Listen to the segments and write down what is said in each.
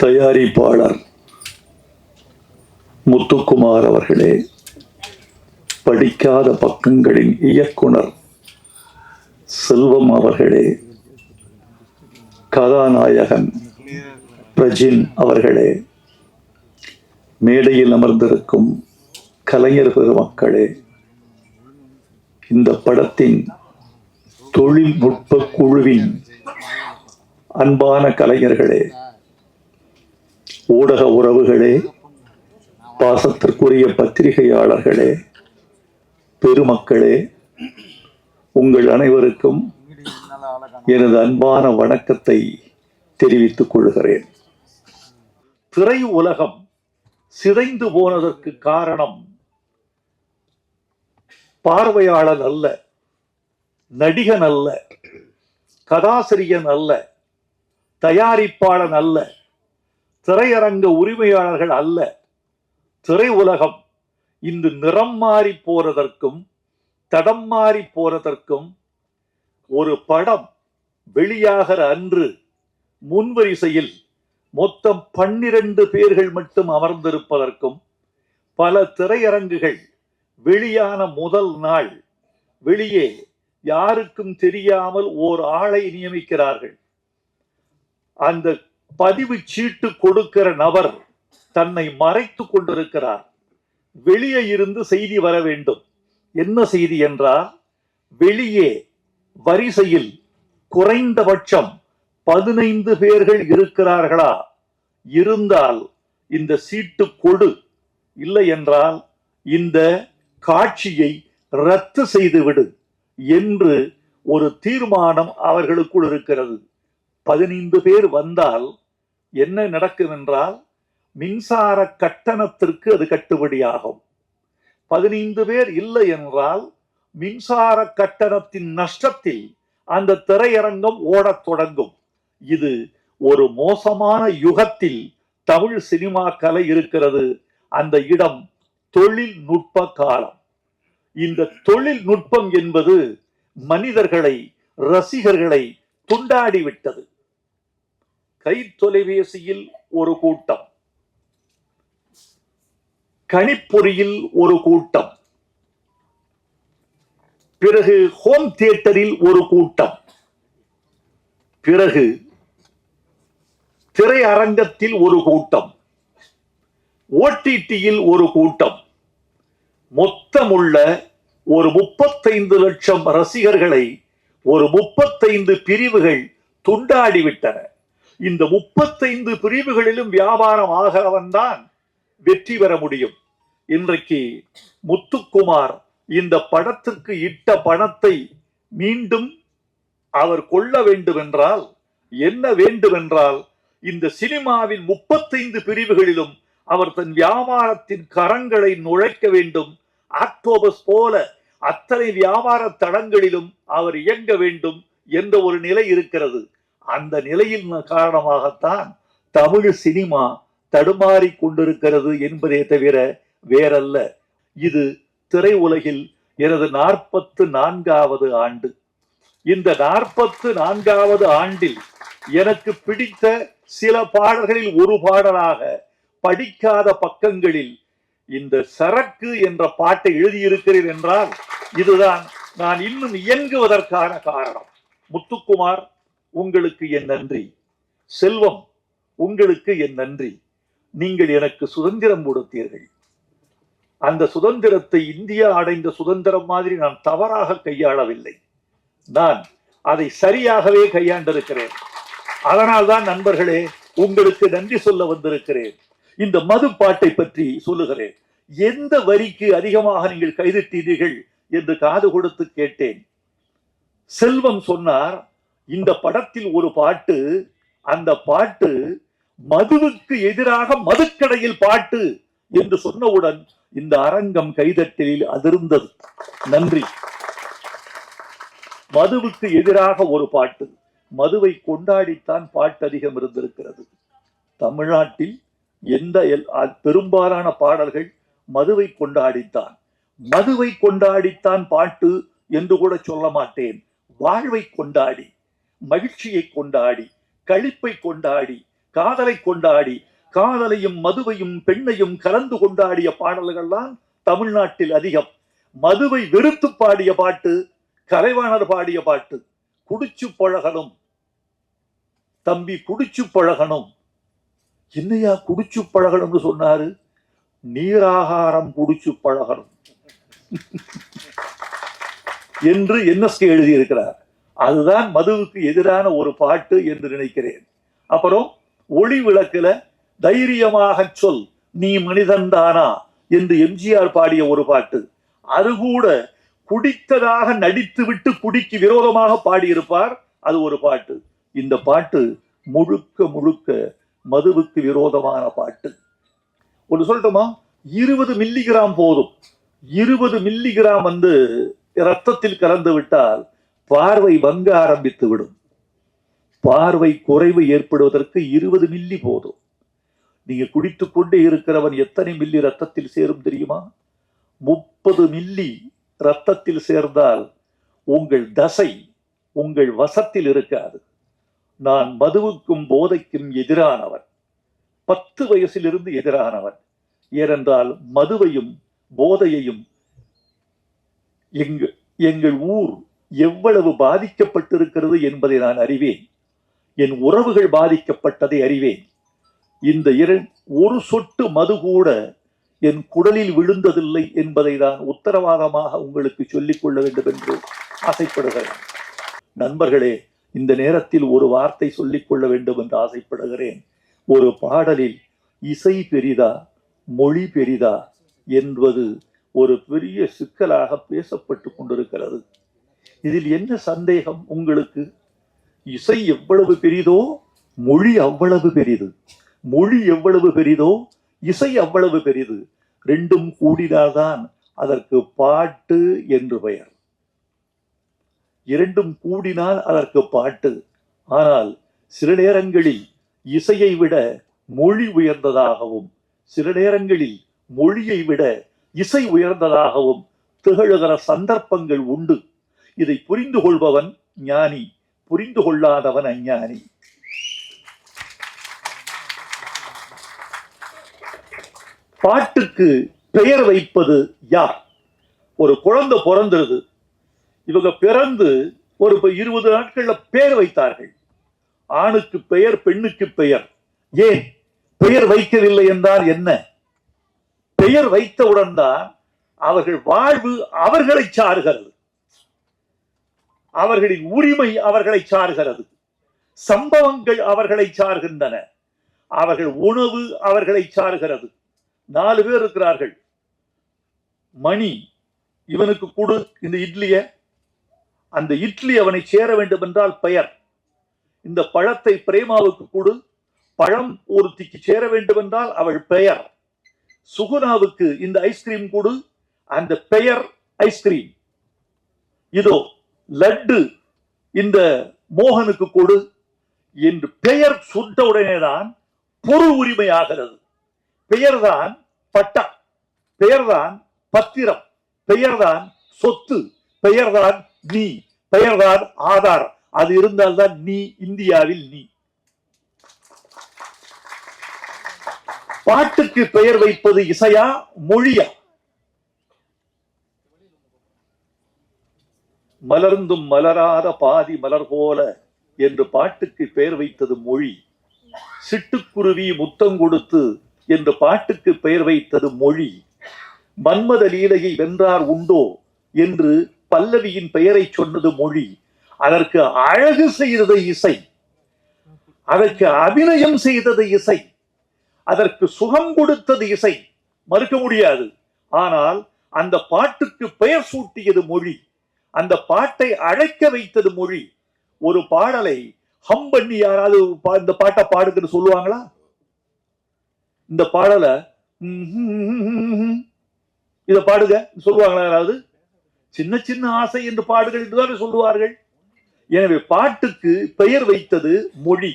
தயாரிப்பாளர் முத்துக்குமார் அவர்களே படிக்காத பக்கங்களின் இயக்குனர் செல்வம் அவர்களே கதாநாயகன் பிரஜின் அவர்களே மேடையில் அமர்ந்திருக்கும் கலைஞர் பெருமக்களே இந்த படத்தின் தொழில்நுட்ப குழுவின் அன்பான கலைஞர்களே ஊடக உறவுகளே பாசத்திற்குரிய பத்திரிகையாளர்களே பெருமக்களே உங்கள் அனைவருக்கும் எனது அன்பான வணக்கத்தை தெரிவித்துக் கொள்கிறேன். திரை உலகம் சிதைந்து போனதற்கு காரணம் பார்வையாளன் அல்ல நடிகன் அல்ல கதாசிரியன் அல்ல தயாரிப்பாளன் அல்ல திரையரங்க உரிமையாளர்கள் அல்ல. திரை உலகம் இன்று நிறம் மாறி போறதற்கும் தடம் மாறி போறதற்கும் ஒரு படம் வெளியாகிற அன்று முன்வரிசையில் மொத்தம் பன்னிரண்டு பேர்கள் மட்டும் அமர்ந்திருப்பதற்கும் பல திரையரங்குகள் வெளியான முதல் நாள் வெளியே யாருக்கும் தெரியாமல் ஓர் ஆளை நியமிக்கிறார்கள். அந்த பதிவு சீட்டு கொடுக்கிற நபர் தன்னை மறைத்து கொண்டிருக்கிறார். வெளியே இருந்து செய்தி வர வேண்டும். என்ன செய்தி என்றால் வெளியே வரிசையில் குறைந்தபட்சம் பதினைந்து பேர்கள் இருக்கிறார்களா? இருந்தால் இந்த சீட்டு கொடு. இல்லை என்றால் இந்த காட்சியை ரத்து செய்துவிடு என்று ஒரு தீர்மானம் அவர்களுக்குள் இருக்கிறது. பதினைந்து பேர் வந்தால் என்ன நடக்கும் என்றால் மின்சார கட்டணத்திற்கு அது கட்டுப்படியாகும் பதினைந்து பேர் இல்லை என்றால் மின்சார கட்டணத்தின் நஷ்டத்தில் அந்த திரையரங்கம் ஓடத் தொடங்கும். இது ஒரு மோசமான யுகத்தில் தமிழ் சினிமா கலை இருக்கிறது. அந்த இடம் தொழில்நுட்ப காலம். இந்த தொழில்நுட்பம் என்பது மனிதர்களை ரசிகர்களை துண்டாடிவிட்டது கைத்தொலைபேசியில் கை தொலைபேசியில் ஒரு கூட்டம். கணிப்பொறியில் ஒரு கூட்டம். பிறகு ஹோம் தியேட்டரில் ஒரு கூட்டம். பிறகு திரையரங்கத்தில் ஒரு கூட்டம். ஓடிடியில் ஒரு கூட்டம். மொத்தமுள்ள ஒரு முப்பத்தைந்து லட்சம் ரசிகர்களை ஒரு முப்பத்தைந்து பிரிவுகள் துண்டாடிவிட்டன. இந்த முப்பத்தைந்து பிரிவுகளிலும் வியாபாரம் ஆகிறவன் தான் வெற்றி பெற முடியும். இன்றைக்கு முத்துக்குமார் இந்த படத்திற்கு இட்ட பணத்தை மீண்டும் அவர் கொள்ள வேண்டுமென்றால் என்ன வேண்டுமென்றால் இந்த சினிமாவின் முப்பத்தைந்து பிரிவுகளிலும் அவர் தன் வியாபாரத்தின் கரங்களை நுழைக்க வேண்டும். ஆக்டோபஸ் போல அத்தனை வியாபார தடங்களிலும் அவர் இயங்க வேண்டும் என்ற ஒரு நிலை இருக்கிறது. அந்த நிலையின் காரணமாகத்தான் தமிழ் சினிமா தடுமாறி கொண்டிருக்கிறது என்பதே தவிர வேறல்ல. இது திரை உலகில் எனது நாற்பத்து நான்காவது ஆண்டு. இந்த நாற்பத்து நான்காவது ஆண்டில் எனக்கு பிடித்த சில பாடல்களில் ஒரு பாடலாக படிக்காத பக்கங்களில் இந்த சரக்கு என்ற பாட்டை எழுதியிருக்கிறேன் என்றால் இதுதான் நான் இன்னும் இயங்குவதற்கான காரணம். முத்துக்குமார் உங்களுக்கு என் நன்றி. செல்வம் உங்களுக்கு என் நன்றி. நீங்கள் எனக்கு சுதந்திரம் கொடுத்தீர்கள். அந்த சுதந்திரத்தை இந்தியா அடைந்த சுதந்திரம் மாதிரி நான் தவறாக கையாளவில்லை. நான் அதை சரியாகவே கையாண்டிருக்கிறேன். அதனால்தான் நண்பர்களே உங்களுக்கு நன்றி சொல்ல வந்திருக்கிறேன். இந்த மது பாட்டை பற்றி சொல்லுகிறேன். எந்த வரிக்கு அதிகமாக நீங்கள் கைதிட்டீர்கள் என்று காது கொடுத்து கேட்டேன். செல்வம் சொன்னார் இந்த படத்தில் ஒரு பாட்டு அந்த பாட்டு மதுவுக்கு எதிராக மதுக்கடையில் பாட்டு என்று சொன்னவுடன் இந்த அரங்கம் கைதட்டலில் அதிர்ந்தது. நன்றி. மதுவுக்கு எதிராக ஒரு பாட்டு. மதுவை கொண்டாடித்தான் பாட்டு அதிகம் இருந்திருக்கிறது. தமிழ்நாட்டில் எந்த எல்- அ- பெரும்பாலான பாடல்கள் மதுவை கொண்டாடித்தான். மதுவை கொண்டாடித்தான் பாட்டு என்று கூட சொல்ல மாட்டேன். வாழ்வை கொண்டாடி. மகிழ்ச்சியை கொண்டாடி கழிப்பை கொண்டாடி காதலை கொண்டாடி காதலையும் மதுவையும் பெண்ணையும் கலந்து கொண்டாடிய பாடல்கள்லாம் தமிழ்நாட்டில் அதிகம். மதுவை வெறுத்து பாடிய பாட்டு கலைவாணர் பாடிய பாட்டு குடிச்சு பழகணும். தம்பி குடிச்சு பழகணும். என்னையா குடிச்சு பழகணும்னு சொன்னாரு? நீராகாரம் குடிச்சு பழகணும். என்று என்எஸ்கே எழுதியிருக்கிறார். அதுதான் மதுவுக்கு எதிரான ஒரு பாட்டு என்று நினைக்கிறேன். அப்புறம் ஒளி விளக்குல தைரியமாக சொல் நீ மனிதன்தானா என்று எம்ஜிஆர் பாடிய ஒரு பாட்டு. அது கூட குடித்ததாக நடித்துவிட்டு குடிக்கு விரோதமாக பாடியிருப்பார் அது ஒரு பாட்டு. இந்த பாட்டு முழுக்க முழுக்க மதுவுக்கு விரோதமான பாட்டு. ஒன்று சொல்லட்டுமா? இருபது மில்லிகிராம் போதும். இருபது மில்லிகிராம் வந்து ரத்தத்தில் கலந்து விட்டால் பார்வை வங்க ஆரம்பித்து விடும். பார்வை குறைவு ஏற்படுவதற்கு இருபது மில்லி போதும். நீங்க குடித்து கொண்டே இருக்கிறவன் எத்தனை மில்லி ரத்தத்தில் சேரும் தெரியுமா? முப்பது மில்லி ரத்தத்தில் சேர்ந்தால் உங்கள் தசை உங்கள் வசத்தில் இருக்காது. நான் மதுவுக்கும் போதைக்கும் எதிரானவன். பத்து வயசிலிருந்து எதிரானவன். ஏனென்றால் மதுவையும் போதையையும் எங்கள் எங்கள் ஊர் எவ்வளவு பாதிக்கப்பட்டிருக்கிறது என்பதை நான் அறிவேன். என் உறவுகள் பாதிக்கப்பட்டதை அறிவேன். இந்த இர ஒரு சொட்டு மது கூட என் குடலில் விழுந்ததில்லை என்பதை தான் உத்தரவாதமாக உங்களுக்கு சொல்லிக்கொள்ள வேண்டும் என்று ஆசைப்படுகிறேன். நண்பர்களே இந்த நேரத்தில் ஒரு வார்த்தை சொல்லிக் கொள்ள வேண்டும் என்று ஆசைப்படுகிறேன். ஒரு பாடலில் இசை பெரிதா மொழி பெரிதா என்பது ஒரு பெரிய சிக்கலாக பேசப்பட்டு கொண்டிருக்கிறது. இதில் என்ன சந்தேகம் உங்களுக்கு? இசை எவ்வளவு பெரிதோ மொழி அவ்வளவு பெரிது. மொழி எவ்வளவு பெரிதோ இசை அவ்வளவு பெரிது. ரெண்டும் கூடினால்தான் அதற்கு பாட்டு என்று பெயர். இரண்டும் கூடினால் அதற்கு பாட்டு. ஆனால் சில நேரங்களில் இசையை விட மொழி உயர்ந்ததாகவும் சில நேரங்களில் மொழியை விட இசை உயர்ந்ததாகவும் திகழுகிற சந்தர்ப்பங்கள் உண்டு. இதை புரிந்து கொள்பவன் ஞானி புரிந்து கொள்ளாதவன் அஞ்ஞானி. பாட்டுக்கு பெயர் வைப்பது யார்? ஒரு குழந்தை பிறந்துருது இவங்க பிறந்து ஒரு இருபது நாட்கள்ல பெயர் வைத்தார்கள். ஆணுக்கு பெயர் பெண்ணுக்கு பெயர். ஏன்? பெயர் வைக்கவில்லை என்றால் என்ன? பெயர் வைத்தவுடன் தான் அவர்கள் வாழ்வு அவர்களை சாருகிறது. அவர்களின் உரிமை அவர்களை சார்கிறது. சம்பவங்கள் அவர்களை சார்கின்றன. அவர்கள் உணவு அவர்களை சார்கிறது. நாலு பேர் இருக்கிறார்கள். மணி இவனுக்கு கொடு இந்த இட்லிய. அந்த இட்லி அவனை சேர வேண்டும் என்றால் பெயர். இந்த பழத்தை பிரேமாவுக்கு கொடு. பழம் ஒருத்திக்கு சேர வேண்டும் என்றால் அவள் பெயர். சுகுணாவுக்கு இந்த ஐஸ்கிரீம் கொடு. அந்த பெயர் ஐஸ்கிரீம். இதோ லட்டு இந்த மோகனுக்கு கொடு என்று பெயர் சுட்ட உடனேதான் பொருள் உரிமை ஆகிறது பெயர்தான் பட்டா பெயர்தான் பத்திரம் பெயர்தான் சொத்து பெயர்தான் நீ பெயர்தான் ஆதார். அது இருந்தால்தான் நீ இந்தியாவில் நீ. பாட்டுக்கு பெயர் வைப்பது இசையா மொழியா? மலர்ந்தும் மலராத பாதி மலர் போல என்று பாட்டுக்கு பெயர் வைத்தது மொழி. சிட்டுக்குருவி முத்தம் கொடுத்து என்று பாட்டுக்கு பெயர் வைத்தது மொழி. மன்மத லீலையை வென்றார் உண்டோ என்று பல்லவியின் பெயரை சொன்னது மொழி. அதற்கு அழகு செய்தது இசை. அதற்கு அபிநயம் செய்தது இசை. அதற்கு சுகம் கொடுத்தது இசை. மறுக்க முடியாது. ஆனால் அந்த பாட்டுக்கு பெயர் சூட்டியது மொழி. அந்த பாட்டை அழைக்க வைத்தது மொழி. ஒரு பாடலை ஹம் பண்ணி யாராவது பா- இந்த பாட்டை பாடுங்கன்னு சொல்லுவாங்களா? இந்த பாடலை இதை பாடுங்க. சொல்லுவாங்களா யாராவது? சின்ன சின்ன ஆசை என்று பாடுகள் என்றுதானே சொல்லுவார்கள். எனவே பாட்டுக்கு பெயர் வைத்தது மொழி.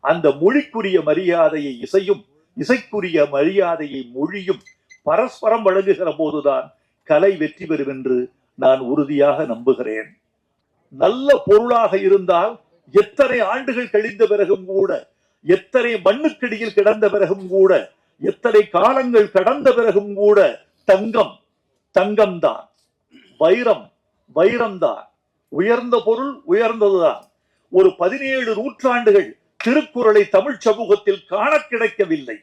அந்த மொழிக்குரிய மரியாதையை இசையும் இசைக்குரிய மரியாதையை மொழியும் பரஸ்பரம் வழங்குகிற போதுதான் கலை வெற்றி பெறும் என்று நான் உறுதியாக நம்புகிறேன். நல்ல பொருளாக இருந்தால் எத்தனை ஆண்டுகள் கழிந்த பிறகும் கூட எத்தனை மண்ணுக்கடியில் கிடந்த பிறகும் கூட எத்தனை காலங்கள் கடந்த பிறகும் கூட தங்கம் தங்கம்தான். வைரம் வைரம்தான். உயர்ந்த பொருள் உயர்ந்ததுதான். ஒரு பதினேழு நூற்றாண்டுகள் திருக்குறளை தமிழ் சமூகத்தில் காண கிடைக்கவில்லை.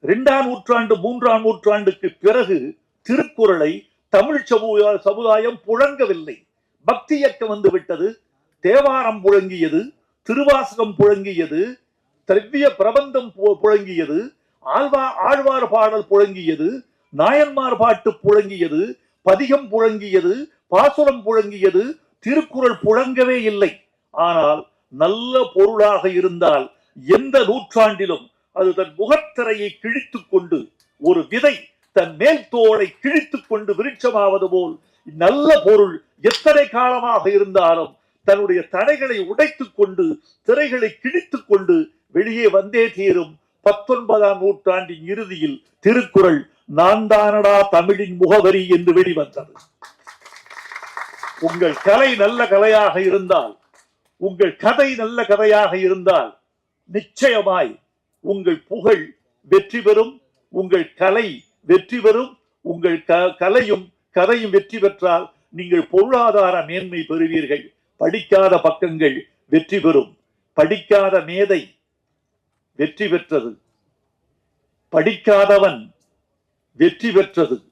இரண்டாம் நூற்றாண்டு மூன்றாம் நூற்றாண்டுக்கு பிறகு திருக்குறளை தமிழ் சமூக சமுதாயம் புழங்கவில்லை. பக்தி இயக்கம் வந்து விட்டது. தேவாரம் புழங்கியது. திருவாசகம் புழங்கியது. திரவிய பிரபந்தம் பு- புழங்கியது. ஆழ்வா ஆழ்வார் பாடல் புழங்கியது. நாயன்மார் பாட்டு புழங்கியது. பதிகம் புழங்கியது. பாசுரம் புழங்கியது. திருக்குறள் புழங்கவே இல்லை. ஆனால் நல்ல பொருளாக இருந்தால் எந்த நூற்றாண்டிலும் அது தன் முகத்திரையை கிழித்து கொண்டு ஒரு விதை தன் மேல் தோலை கிழித்துக் கொண்டு விருட்சமாவது போல் நல்ல பொருள் எத்தனை காலமாக இருந்தாலும் தன்னுடைய தடைகளை உடைத்துக் கொண்டு திரைகளை கிழித்துக் கொண்டு வெளியே வந்தே தீரும். பத்தொன்பதாம் நூற்றாண்டின் இறுதியில் திருக்குறள் நான் தானடா தமிழின் முகவரி என்று வெளிவந்தது. உங்கள் கலை நல்ல கலையாக இருந்தால் உங்கள் கதை நல்ல கதையாக இருந்தால் நிச்சயமாய் உங்கள் புகழ் வெற்றி பெறும் உங்கள் கலை வெற்றி பெறும் உங்கள் க- கலையும் கதையும் வெற்றி பெற்றால் நீங்கள் பொருளாதார மேன்மை பெறுவீர்கள். படிக்காத பக்கங்கள் வெற்றி பெறும். படிக்காத மேதை வெற்றி பெற்றது. படிக்காதவன் வெற்றி பெற்றது.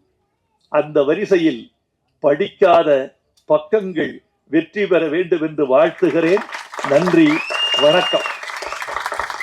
அந்த வரிசையில் படிக்காத பக்கங்கள் வெற்றி பெற வேண்டும் என்று வாழ்த்துகிறேன். நன்றி வணக்கம்.